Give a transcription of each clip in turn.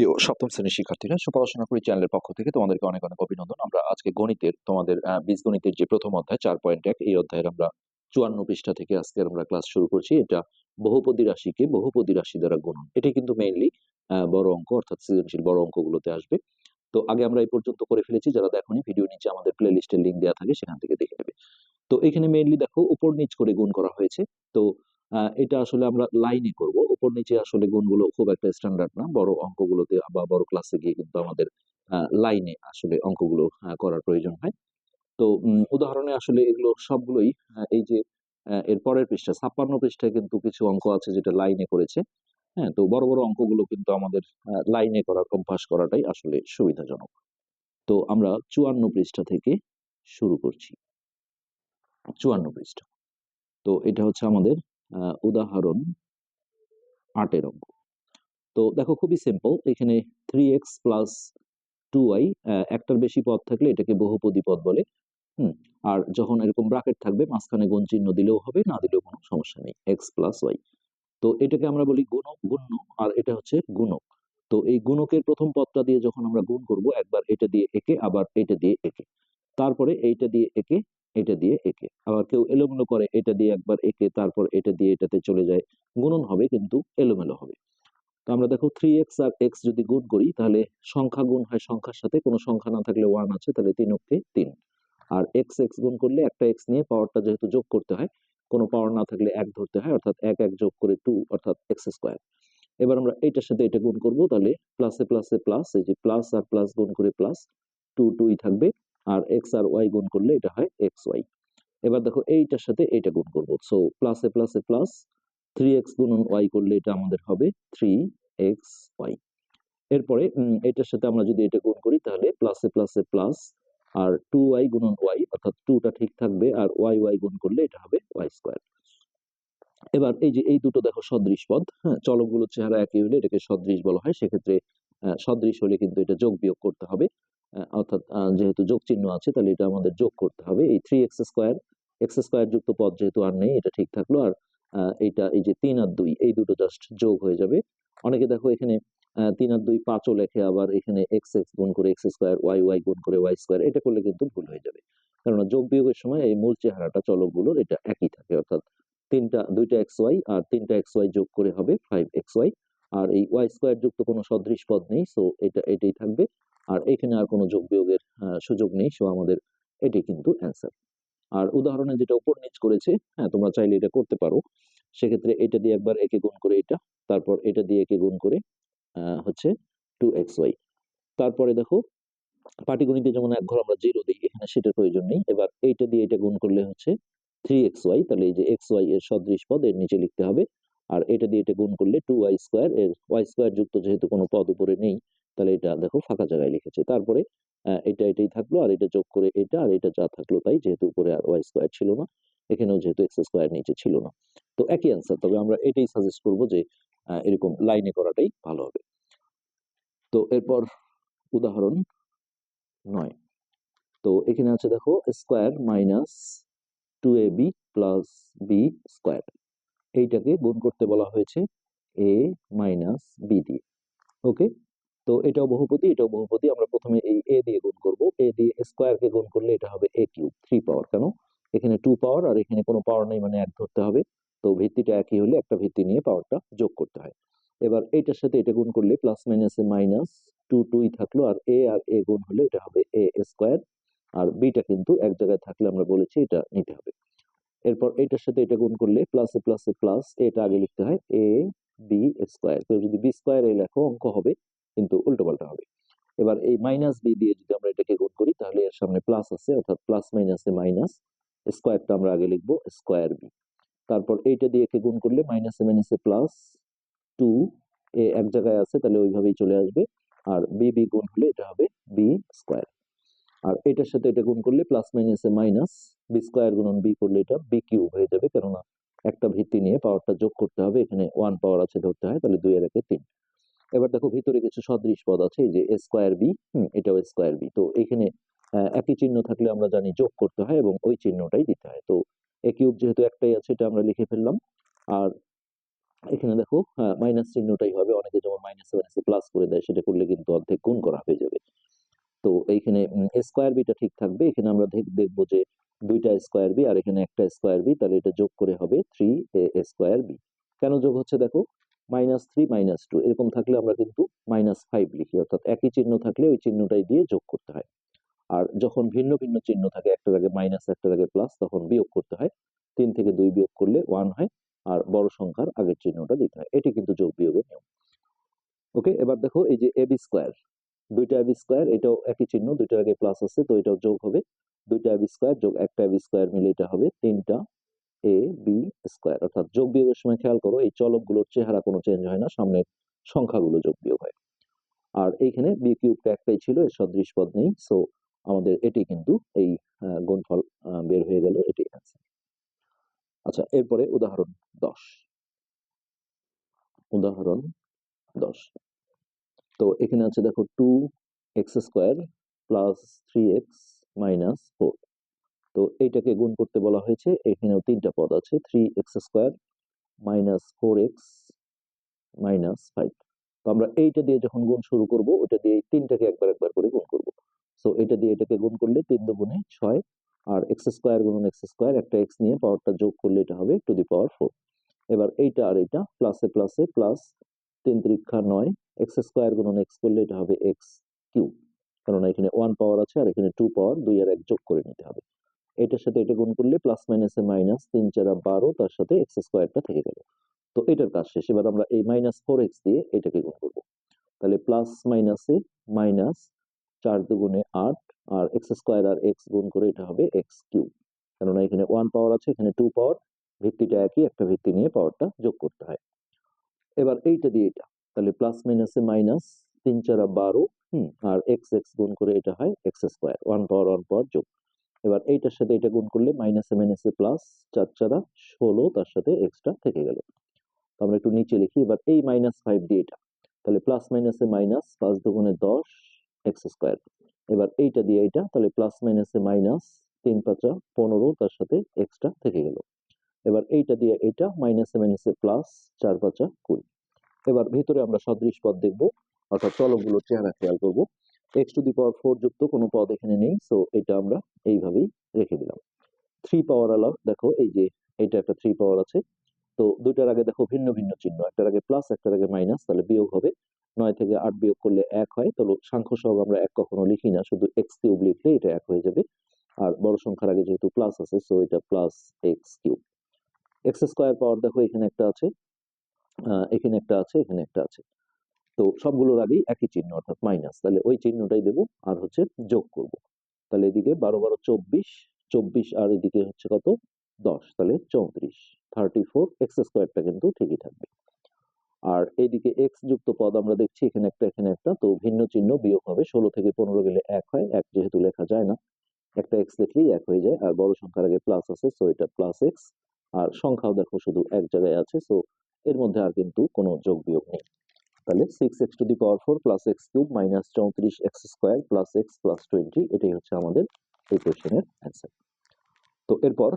প্রিয় সপ্তম শ্রেণির শিক্ষার্থীরা, সুপড়াশোনা করি চ্যানেলের পক্ষ থেকে তোমাদেরকে অনেক অনেক অভিনন্দন। আমরা আজকে গণিতের, তোমাদের বীজগণিতের যে প্রথম অধ্যায়, চার পয়েন্ট এক, এই অধ্যায়ের আমরা চুয়ান্ন পৃষ্ঠা থেকে আজকে আমরা ক্লাস শুরু করছি। এটা বহুপদী রাশিকে বহুপদী রাশি দ্বারা গুণন। এটাই কিন্তু মেইনলি বড় অঙ্ক, অর্থাৎ সৃজনশীল বড় অঙ্কগুলোতে আসবে। তো আগে আমরা এই পর্যন্ত করে ফেলেছি, যারা দেখোনি ভিডিও নিচে আমাদের প্লে লিস্টের লিঙ্ক দেওয়া থাকে, সেখান থেকে দেখে নেবে। তো এখানে মেইনলি দেখো, উপর নিচ করে গুণ করা হয়েছে। তো এটা আসলে আমরা লাইনে করব। উপর নিচে আসলে গুণগুলো খুব একটা স্ট্যান্ডার্ড না। বড় অঙ্কগুলোতে বা বড় ক্লাসে গিয়ে কিন্তু আমাদের লাইনে আসলে অঙ্কগুলো করার প্রয়োজন হয়। তো উদাহরণে আসলে এগুলো সবগুলোই এই যে এর পরের পৃষ্ঠা, ছাপ্পান্ন পৃষ্ঠায় কিন্তু কিছু অঙ্ক আছে যেটা লাইনে করেছে। হ্যাঁ তো বড় বড় অঙ্কগুলো কিন্তু আমাদের লাইনে করার, অভ্যাস করাটাই আসলে সুবিধাজনক। তো আমরা চুয়ান্ন পৃষ্ঠা থেকে শুরু করছি। চুয়ান্ন পৃষ্ঠা। তো এটা হচ্ছে আমাদের উদাহরণ আটের অঙ্ক। তো দেখো খুবই সিম্পল এখানে three X plus two Y একটার বেশি পদ থাকলে এটাকে বহুপদী পদ বলে, হুম, আর যখন এরকম ব্রাকেট থাকবে, মাঝখানে গুণ চিহ্ন দিলেও হবে, না দিলেও কোনো সমস্যা নেই এক্স প্লাস ওয়াই তো এটাকে আমরা বলি গুণক, গুণ্য, আর এটা হচ্ছে গুণক। তো এই গুণকের প্রথম পদটা দিয়ে যখন আমরা গুণ করব, একবার এটা দিয়ে একে, আবার এটা দিয়ে একে। তারপরে এইটা দিয়ে একে এটা দিয়ে একে। আবার কেউ এলোমেলো করে, এটা দিয়ে একবার একে, তারপর এটা দিয়ে এটাতে চলে যায়। গুণন হবে কিন্তু এলোমেলো হবে। তো আমরা দেখো থ্রি এক্স আর এক্স যদি গুণ করি, তাহলে সংখ্যা গুণ হয় সংখ্যার সাথে। কোনো সংখ্যা না থাকলে ওয়ান আছে, তাহলে তিন অক্ষে তিন। আর এক্স এক্স গুণ করলে একটা এক্স নিয়ে পাওয়ারটা যেহেতু যোগ করতে হয়, কোনো পাওয়ার না থাকলে এক ধরতে হয়, অর্থাৎ এক এক যোগ করে টু অর্থাৎ এক্স স্কোয়ার এবার আমরা এটার সাথে এটা গুণ করব, তাহলে প্লাসে প্লাসে প্লাস এই যে প্লাস আর প্লাস গুণ করে প্লাস টু টুই থাকবে। আর এক্স আর ওয়াই গুণ করলে এটা হয় এক্স ওয়াই এবার দেখো এইটার সাথে এইটা গুণ করব। সো প্লাসে প্লাসে প্লাস থ্রি এক্স গুণন ওয়াই করলে এটা আমাদের হবে থ্রি এক্স ওয়াই এরপরে এটার সাথে আমরা যদি এটা গুণ করি, তাহলে প্লাসে প্লাসে প্লাস আর টু ওয়াই গুণন ওয়াই অর্থাৎ টুটা ঠিক থাকবে, আর ওয়াই ওয়াই গুণ করলে এটা হবে ওয়াই স্কোয়ার এবার এই যে এই দুটো দেখো সদৃশ পদ হ্যাঁ চলকগুলোর চেহারা একই হলে এটাকে সদৃশ বলা হয়, সেক্ষেত্রে সদৃশ হলে কিন্তু এটা যোগ বিয়োগ করতে হবে। অর্থাৎ যেহেতু যোগ চিহ্ন আছে, তাহলে এটা আমাদের যোগ করতে হবে। এই three X square X square যুক্ত পদ যেহেতু আর নেই, এটা ঠিক থাকল। আর এইটা এই যে তিন আর দুই, এই দুটো জাস্ট যোগ হয়ে যাবে। অনেকে দেখো এখানে তিন আর দুই পাঁচও লেখে, আবার এখানে এক্স এক্স গুণ করে এক্স স্কোয়ার ওয়াই ওয়াই গুণ করে ওয়াই স্কোয়ার এটা করলে কিন্তু ভুল হয়ে যাবে। কেননা যোগ বিয়োগের সময় এই মূল চেহারাটা, চলকগুলোর এটা একই থাকে। অর্থাৎ তিনটা, দুইটা এক্স ওয়াই আর তিনটা এক্স ওয়াই যোগ করে হবে ফাইভ এক্স ওয়াই আর এই ওয়াই স্কোয়ার যুক্ত কোনো সদৃশ পদ নেই সো এটা, এটাই থাকবে। আর এখানে আর কোনো যোগ বিয়োগের সুযোগ নেই সো আমাদের এটাই কিন্তু অ্যান্সার আর উদাহরণে যেটা উপর নিচ করেছে হ্যাঁ তোমরা চাইলে এটা করতে পারো। সেক্ষেত্রে এটা দিয়ে একবার একে গুণ করে এটা, তারপর এটা দিয়ে একে গুণ করে হচ্ছে টু এক্স ওয়াই তারপরে দেখো, পাটিগণিতে যেমন এক ঘর আমরা জিরো দিই, এখানে সেটার প্রয়োজন নেই। এবার এইটা দিয়ে এটা গুণ করলে হচ্ছে থ্রি এক্স ওয়াই তাহলে এই যে এক্স ওয়াই এর সদৃশ পদ এর নিচে লিখতে হবে। আর এটা দিয়ে এটা গুণ করলে টু ওয়াই স্কোয়ার এর ওয়াই স্কোয়ার যুক্ত যেহেতু কোনো পদ উপরে নেই তাহলে এটা দেখো ফাঁকা জায়গায় লিখেছে। তারপরে এটা এটাই থাকল, আর এটা যোগ করে এটা, আর এটা যা থাকল তাই যেহেতু উপরে আর ওয়াই স্কোয়ার ছিল না, এখানেও যেহেতু এক্স স্কোয়ার নিচে ছিল না। তো একই অ্যান্সার তবে আমরা এটাই সাজেস্ট করব যে এরকম লাইনে করাটাই ভালো হবে। তো এরপর উদাহরণ নয়। তো এখানে আছে দেখো square minus two A B plus B square এইটাকে গুণ করতে বলা হয়েছে এ মাইনাস বি দিয়ে। ওকে তো এটাও বহুপতি এটাও বহুপতি। আমরা প্রথমে এই এ দিয়ে গুণ করব। এ দিয়ে স্কোয়ারকে গুণ করলে এটা হবে এ কিউব থ্রি পাওয়ার কেন? এখানে টু পাওয়ার আর এখানে কোনো পাওয়ার নেই মানে এক ধরতে হবে। তো ভিত্তিটা একই হলে একটা ভিত্তি নিয়ে পাওয়ারটা যোগ করতে হয়। এবার এইটার সাথে এটা গুণ করলে প্লাস মাইনাসে মাইনাস টু টুই থাকল আর এ আর এ গুণ হলে এটা হবে এ স্কোয়ার আর বিটা কিন্তু এক জায়গায় থাকলে আমরা বলেছি এটা নিতে হবে। এরপর এটার সাথে এটা গুণ করলে প্লাসে প্লাসে প্লাস এটা আগে লিখতে হয় এ বি স্কোয়ার কেউ যদি বি স্কোয়ার এ লেখো, অঙ্ক হবে কিন্তু উল্টো পাল্টা হবে। এবার এই মাইনাস বি দিয়ে যদি আমরা এটাকে গুণ করি, তাহলে এর সামনে প্লাস আছে, অর্থাৎ প্লাস মাইনাসে মাইনাস স্কোয়ারটা আমরা আগে লিখব স্কোয়ার বি তারপর এইটা দিয়ে একে গুণ করলে মাইনাসে মাইনাসে প্লাস টু এ এক জায়গায় আছে, তাহলে ওইভাবেই চলে আসবে। আর বি বি গুণ হলে এটা হবে বি স্কোয়ার আর এটার সাথে এটা গুণ করলে প্লাস মাইনাসে মাইনাস বি স্কোয়ার গুণন বি করলে এটা বি কিউব হয়ে যাবে। কেননা একটা ভিত্তি নিয়ে পাওয়ারটা যোগ করতে হবে, এখানে ওয়ান পাওয়ার আছে ধরতে হয়, তাহলে দুই এর একে তিন। এবার দেখো ভিতরে কিছু সদৃশ পদ আছে যে এ স্কোয়ার বি হুম, এটাও স্কোয়ার বি তো এখানে একই চিহ্ন থাকলে আমরা জানি যোগ করতে হয় এবং ওই চিহ্নটাই দিতে হয়। তো এ কিউব যেহেতু একটাই আছে, এটা আমরা লিখে ফেললাম। আর এখানে দেখো মাইনাস চিহ্নটাই হবে। অনেকে যেমন মাইনাসে মাইনাসে প্লাস করে দেয়, সেটা করলে কিন্তু অর্ধেক গুণ করা হয়ে যাবে। তো এইখানে স্কোয়ার বিটা ঠিক থাকবে। এখানে আমরা দেখ- দেখব যে দুইটা স্কোয়ার বি আর এখানে একটা স্কোয়ার বি তাহলে এটা যোগ করে হবে থ্রি স্কোয়ার বি কেন যোগ হচ্ছে দেখো? মাইনাস থ্রি মাইনাস টু এরকম থাকলে আমরা কিন্তু মাইনাস ফাইভ লিখি, অর্থাৎ একই চিহ্ন থাকলে ওই চিহ্নটাই দিয়ে যোগ করতে হয়। আর যখন ভিন্ন ভিন্ন চিহ্ন থাকে, একটা আগে মাইনাস একটা আগে প্লাস তখন বিয়োগ করতে হয়। তিন থেকে দুই বিয়োগ করলে ওয়ান হয়, আর বড় সংখ্যার আগের চিহ্নটা দিতে হয়। এটি কিন্তু যোগ বিয়োগের নিয়ম। ওকে এবার দেখো এই যে এবি স্কোয়ার দুইটা এবি স্কোয়ার এটাও একই চিহ্ন, দুইটার আগে প্লাস আছে, তো এটাও যোগ হবে। দুইটা এবি স্কোয়ার যোগ একটা এবি স্কোয়ার মিলে এটা হবে তিনটা এ বি স্কোয়ার অর্থাৎ যোগ বিয়োগের সময় খেয়াল করো, এই চলকগুলোর চেহারা কোনো চেঞ্জ হয় না, সামনের সংখ্যাগুলো যোগ বিয়োগ হয়। আর এইখানে বি কিউবটা একটাই ছিল, এর সদৃশ পদ নেই সো আমাদের এটি কিন্তু এই গুণফল বের হয়ে গেল এটি আচ্ছা এরপরে উদাহরণ দশ। উদাহরণ দশ। তো এখানে আছে দেখো two X square plus three X minus four তো এইটাকে গুণ করতে বলা হয়েছে। এখানেও তিনটা পদ আছে three x square minus four x minus five তো আমরা এইটা দিয়ে যখন গুণ শুরু করব ওটা দিয়ে তিনটাকে একবার একবার করে গুণ করব। সো এটা দিয়ে এটাকে গুণ করলে তিন দুগুণে ছয়, আর এক্স স্কোয়ার গুণন এক্স স্কোয়ার একটা এক্স নিয়ে পাওয়ারটা যোগ করলে এটা হবে টু দি পাওয়ার ফোর। এবার এইটা আর এইটা প্লাসে প্লাসে প্লাস তিন ত্রিক্ষা নয় এক্স স্কোয়ার গুণন এক্স করলে এটা হবে এক্স কিউব কারণ এখানে ওয়ান পাওয়ার আছে, আর এখানে টু পাওয়ার দুই আর এক যোগ করে নিতে হবে। এটার সাথে এটা গুণ করলে প্লাস মাইনাসে মাইনাস তিন চারা বারো, তার সাথে এক্স স্কোয়ারটা থেকে গেল। তো এটার কাজ শেষ। এবার আমরা এই মাইনাস ফোর এক্স দিয়ে এটাকে গুণ করব। তাহলে প্লাস মাইনাসে মাইনাস চার দুগুণে আট, আর এক্স স্কোয়ার আর এক্স গুণ করে এটা হবে এক্স কিউব কেননা এখানে ওয়ান পাওয়ার আছে, এখানে টু পাওয়ার ভিত্তিটা একই, একটা ভিত্তি নিয়ে পাওয়ারটা যোগ করতে হয়। এবার এইটা দিয়ে এটা। তাহলে প্লাস মাইনাসে মাইনাস তিন চারা বারো, হুম, আর এক্স এক্স গুণ করে এটা হয় x square one power one power যোগ। এবার এইটার সাথে এটা গুণ করলে মাইনাস মাইনাসে মাইনাসে প্লাস চার চারা ষোলো তার সাথে এক্সট্রা থেকে গেল। আমরা একটু নিচে লিখি, এবার এই মাইনাস ফাইভ দিয়ে এটা। তাহলে প্লাস মাইনাসে মাইনাস পাঁচ দুগুণে দশ এক্স স্কোয়ার এবার এইটা দিয়ে এটা, তাহলে প্লাস মাইনাসে মাইনাস তিন পাঁচা পনেরো তার সাথে এক্সট্রা থেকে গেল। এবার এইটা দিয়ে এটা মাইনাসে মাইনাসে প্লাস চার পাঁচা কুড়ি। এবার ভিতরে আমরা সদৃশ পদ দেখব, অর্থাৎ চলকগুলোর চেহারা খেয়াল করব। X to the power four যুক্ত কোনো পদ এখানে নেই সো এটা আমরা এইভাবেই রেখে দিলাম। থ্রি পাওয়ার আলাও দেখো এই যে এটা একটা থ্রি পাওয়ার আছে, তো দুইটার আগে দেখো ভিন্ন ভিন্ন চিহ্ন, একটার আগে প্লাস একটার আগে মাইনাস তাহলে বিয়োগ হবে। নয় থেকে আট বিয়োগ করলে এক হয় তাহলে সাংখ্য সহগ আমরা এক কখনো লিখি না, শুধু এক্স কিউব লিখলে এটা এক হয়ে যাবে। আর বড় সংখ্যার আগে যেহেতু প্লাস আছে সো এটা plus x cube x square power দেখো এখানে একটা আছে এখানে একটা আছে, এখানে একটা আছে। তো সবগুলোর আগেই একই চিহ্ন, অর্থাৎ মাইনাস তাহলে ওই চিহ্নটাই দেবো আর হচ্ছে যোগ করব। তাহলে এদিকে বারো বারো চব্বিশ চব্বিশ আর এদিকে হচ্ছে কত? দশ। তাহলে চৌত্রিশ। থার্টি ফোর এক্স স্কোয়ারটা কিন্তু ঠিকই থাকবে। আর এইদিকে এক্স যুক্ত পদ আমরা দেখছি, এখানে একটা এখানে একটা, তো ভিন্ন চিহ্ন বিয়োগ হবে। ষোলো থেকে পনেরো গেলে এক হয়, এক যেহেতু লেখা যায় না। একটা এক্স লিখলেই এক হয়ে যায়, আর বড় সংখ্যার আগে প্লাস আছে সো এটা প্লাস এক্স আর সংখ্যাও দেখো শুধু এক জায়গায় আছে সো এর মধ্যে আর কিন্তু কোনো যোগ বিয়োগ নেই। তাহলে six x to the power four plus x cube minus চৌত্রিশ x square plus x plus twenty এটাই হচ্ছে আমাদের এই কোয়েশ্চেনের অ্যান্সার তো এরপর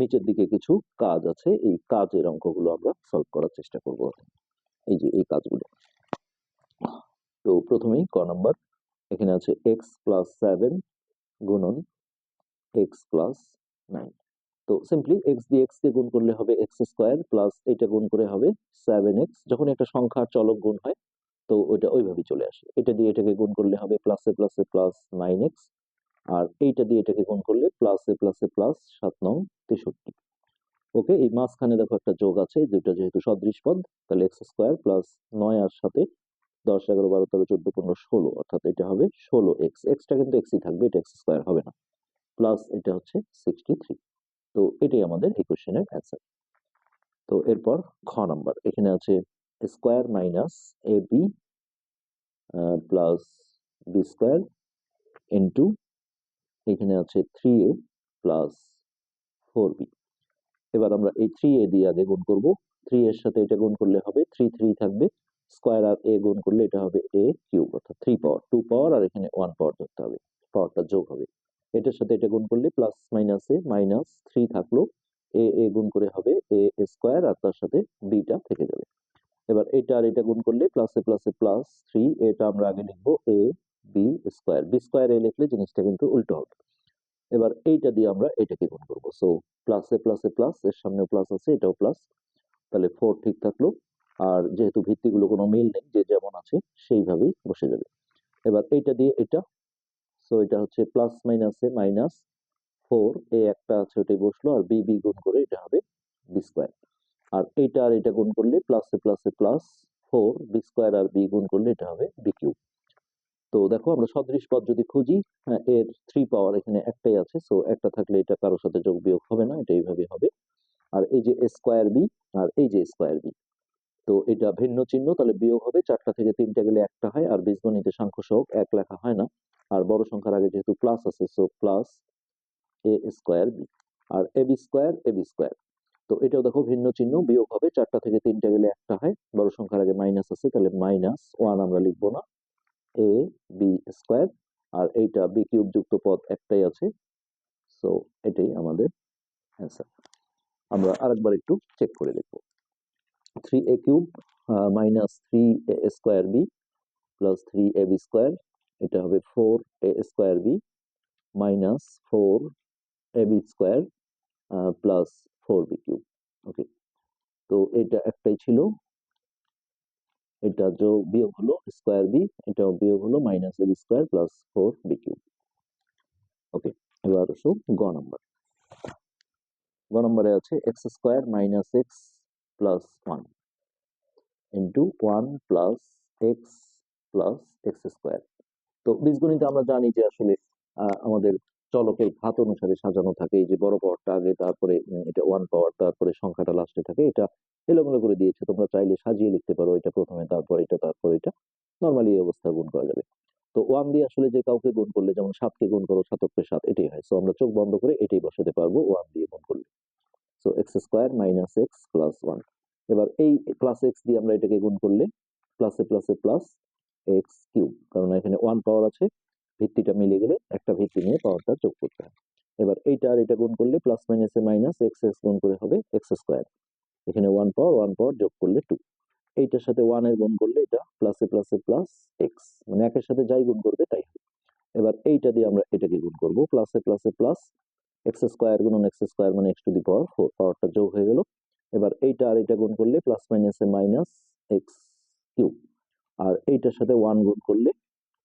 নিচের দিকে কিছু কাজ আছে, এই কাজের অঙ্কগুলো আমরা সলভ করার চেষ্টা করব। এই যে, এই কাজগুলো। তো প্রথমেই ক নাম্বার এখানে আছে এক্স প্লাস সেভেন গুণন এক্স প্লাস নাইন তো সিম্পলি এক্স দিয়ে এক্স কে গুণ করলে হবে এক্স স্কোয়ার প্লাস এটা গুণ করে হবে সেভেন এক্স যখন একটা সংখ্যার চলক গুণ হয়, তো ওইটা ওইভাবেই চলে আসে। এটা দিয়ে এটাকে গুণ করলে হবে প্লাসে প্লাসে প্লাস নাইন এক্স আর এইটা দিয়ে এটাকে গুণ করলে প্লাসে প্লাসে প্লাস সাত নং তেষট্টি। ওকে এই মাঝখানে দেখো একটা যোগ আছে যেটা যেহেতু সদৃশ পদ, তাহলে এক্স স্কোয়ার প্লাস নয় আর সাথে দশ, এগারো, বারো, তেরো, চোদ্দ, পনেরো, ষোলো, অর্থাৎ এটা হবে ষোলো এক্স এক্সটা কিন্তু এক্সই থাকবে, এটা এক্স স্কোয়ার হবে না। প্লাস এটা হচ্ছে সিক্সটি থ্রি তো এটাই আমাদের এই কোশ্চেনের অ্যান্সার তো এরপর খ নাম্বার এখানে আছে square minus a b plus b square into এখানে আছে three a plus four b এবার আমরা এই থ্রি এ দিয়ে আগে গুণ করব। থ্রি এর সাথে এটা গুণ করলে হবে থ্রি থ্রি থাকবে। স্কোয়ার আর এ গুণ করলে এটা হবে এ কিউব অর্থাৎ থ্রি পাওয়ার টু পাওয়ার আর এখানে ওয়ান পাওয়ার ধরতে হবে। পাওয়ারটা যোগ হবে। এটার সাথে এটা গুণ করলে প্লাস মাইনাসে মাইনাস থ্রি থাকল। এ এ গুণ করে হবে এ স্কোয়ার আর তার সাথে বিটা থেকে যাবে। এবার এটা আর এটা গুণ করলে প্লাসে প্লাসে প্লাস থ্রি এটা আমরা আগে লিখব a b square b square a লিখলে জিনিসটা কিন্তু উল্টো হবে। এবার এইটা দিয়ে আমরা এটাকে গুণ করব। সো প্লাসে প্লাসে প্লাস এর সামনে প্লাস আছে, এটাও প্লাস তাহলে ফোর ঠিক থাকল। আর যেহেতু ভিত্তিগুলো কোনো মিল নেই, যে যেমন আছে সেইভাবেই বসে যাবে। এবার এইটা দিয়ে এটা সো এটা হচ্ছে প্লাস মাইনাসে মাইনাস ফোর এ একটা আছে ওটাই বসল আর বি বি গুণ করে এটা হবে বি স্কোয়ার আর এটা আর এটা গুণ করলে প্লাসে প্লাসে প্লাস ফোর বি স্কোয়ার আর বি গুণ করলে এটা হবে বি কিউব তো দেখো আমরা সদৃশ পদ যদি খুঁজি হ্যাঁ, এর থ্রি পাওয়ার এখানে একটাই আছে সো একটা থাকলে এটা কারোর সাথে যোগ বিয়োগ হবে না এটা এইভাবে হবে। আর এই যে স্কোয়ার বি আর এই যে স্কোয়ার বি তো এটা ভিন্ন চিহ্ন, তাহলে বিয়োগ হবে চারটা থেকে তিনটা গেলে একটা হয়, আর বীজগণিতে সাংখ্য সহগ এক লেখা হয় না। আর বড় সংখ্যার আগে যেহেতু প্লাস আছে so plus a square b R a b square a b square তো এটাও দেখো ভিন্ন চিহ্ন, বিয়োগ হবে চারটা থেকে তিনটা গেলে একটা হয়, বড় সংখ্যার আগে মাইনাস আছে, তাহলে মাইনাস ওয়ান আমরা লিখব না এ বি স্কোয়ার আর এইটা বি কিউব যুক্ত পদ একটাই আছে সো এটাই আমাদের অ্যান্সার আমরা আরেকবার একটু চেক করে দেখব। Three a cube minus three a square b plus three a b square এটা হবে four a square b minus four a b square plus four b cube okay তো এটা একটাই ছিল। এটা যোগ বিয়োগ হলো স্কোয়ার বি এটাও বিয়োগ হলো minus a b square plus four b cube okay এবার আসো গ নাম্বার গ নম্বরে আছে x square minus x plus one into one plus x plus x square তো বীজগণিতে আমরা জানি যে আসলে আমাদের চলকের ঘাত অনুসারে সাজানো থাকে। এই যে বড় পাওয়ারটা আগে তারপরে এটা ওয়ান পাওয়ার তারপরে সংখ্যাটা লাস্টে থাকে। এটা এলোমেলো করে দিয়েছে। তোমরা চাইলে সাজিয়ে লিখতে পারো। এটা প্রথমে, তারপর এটা তারপর এটা। নর্মালি এই অবস্থা গুণ করা যাবে। তো ওয়ান দিয়ে আসলে যে কাউকে গুণ করলে, যেমন সাতকে গুণ করো, সাতককে সাত, এটাই হয়। সো আমরা চোখ বন্ধ করে এটাই বসাতে পারব ওয়ান দিয়ে গুণ করলে। So x square minus x plus one এবার এই প্লাস এক্স দিয়ে আমরা এটাকে গুণ করলে প্লাসে প্লাসে প্লাস এক্স কিউব কারণ এখানে ওয়ান পাওয়ার আছে, ভিত্তিটা মিলে গেলে একটা ভিত্তি নিয়ে পাওয়ারটা যোগ করতে হয়। এবার এইটা আর এটা গুণ করলে প্লাস মাইনাসে মাইনাস এক্স এক্স গুণ করে হবে এক্স স্কোয়ার এখানে ওয়ান পাওয়ার ওয়ান পাওয়ার যোগ করলে টু এইটার সাথে ওয়ানের গুণ করলে এটা প্লাসে প্লাসে প্লাস এক্স মানে একের সাথে যাই গুণ করবে তাই হবে। এবার এইটা দিয়ে আমরা এটাকে গুণ করব প্লাসে প্লাসে প্লাস এক্স স্কোয়ার গুণন এক্স স্কোয়ার মানে x to the power four পাওয়ারটা যোগ হয়ে গেল। এবার এইটা আর এটা গুণ করলে প্লাস মাইনাসে মাইনাস এক্স কিউব আর এইটার সাথে ওয়ান গুণ করলে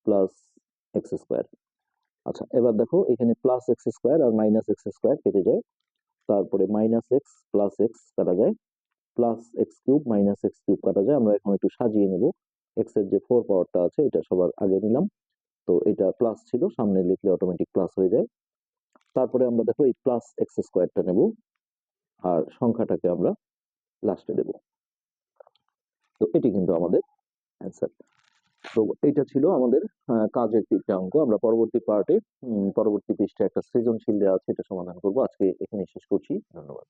প্লাস এক্স স্কোয়ার আচ্ছা এবার দেখো এখানে প্লাস এক্স স্কোয়ার আর মাইনাস এক্স স্কোয়ার কেটে যায়। তারপরে মাইনাস এক্স প্লাস এক্স কাটা যায়। Plus x cube minus x cube কাটা যায়। আমরা এখন একটু সাজিয়ে নেব। এক্সের যে ফোর পাওয়ারটা আছে, এটা সবার আগে নিলাম। তো এটা প্লাস ছিল, সামনে লিখলে অটোমেটিক প্লাস হয়ে যায়। তারপরে আমরা দেখো এই প্লাস এক্স স্কোয়ারটা নেব। আর সংখ্যাটাকে আমরা লাস্টে দেব। তো এটি কিন্তু আমাদের অ্যান্সার তো এটা ছিল আমাদের কাজের তিনটা অঙ্ক। আমরা পরবর্তী পার্টে পরবর্তী পৃষ্ঠে একটা সৃজনশীল দেওয়া আছে, এটা সমাধান করব। আজকে এখানে শেষ করছি। ধন্যবাদ।